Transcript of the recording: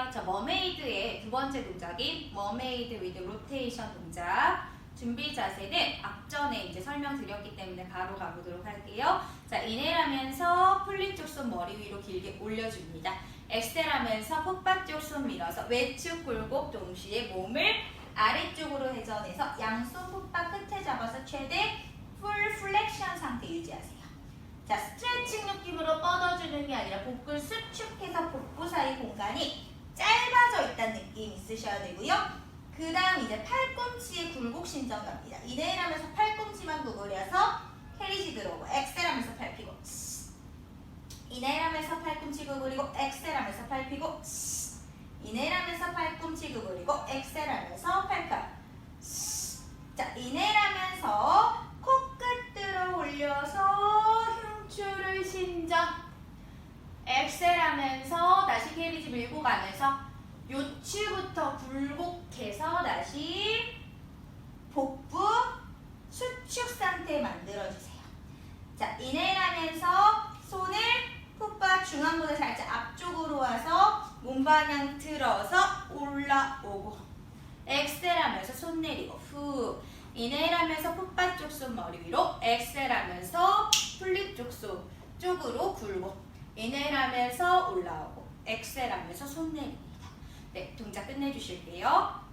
해볼게요. 자, 머메이드의 두 번째 동작인 머메이드 위드 로테이션 동작. 준비 자세는 앞전에 이제 설명드렸기 때문에 바로 가보도록 할게요. 자, 인헬하면서 풀린 쪽 손 머리 위로 길게 올려줍니다. 엑셀하면서 풋바 쪽손 밀어서 외축 굴곡 동시에 몸을 아래쪽으로 회전해서 양손 풋바 끝에 잡아서 최대 풀 플렉션 상태 유지하세요. 자, 스트레칭 느낌으로 뻗어주는 게 아니라 복부를 수축해서 복부 사이 공간이 짧아져 있다는 느낌 있으셔야 되고요. 그 다음 이제 팔꿈치에 굴곡 신전 갑니다. 이내일 하면서 팔꿈치만 구부려서 캐리지 들어오고 엑셀 하면서 팔 피고 이내일 하면서 팔꿈치 구부리고 엑셀 하면서 팔 피고 이내일 하면서 팔꿈치 구부리고 엑셀 하면서 엑셀하면서 다시 캐리지 밀고 가면서 요추부터 굴곡해서 다시 복부 수축 상태 만들어주세요. 자, 인헬하면서 손을 풋바 중앙보다 살짝 앞쪽으로 와서 몸 방향 틀어서 올라오고 엑셀하면서 손 내리고 후 인헬하면서 풋바 쪽 손 머리 위로 엑셀하면서 플립 쪽손 쪽으로 굴고 인헬하면서 올라오고 엑셀하면서 손 내립니다. 네, 동작 끝내주실게요.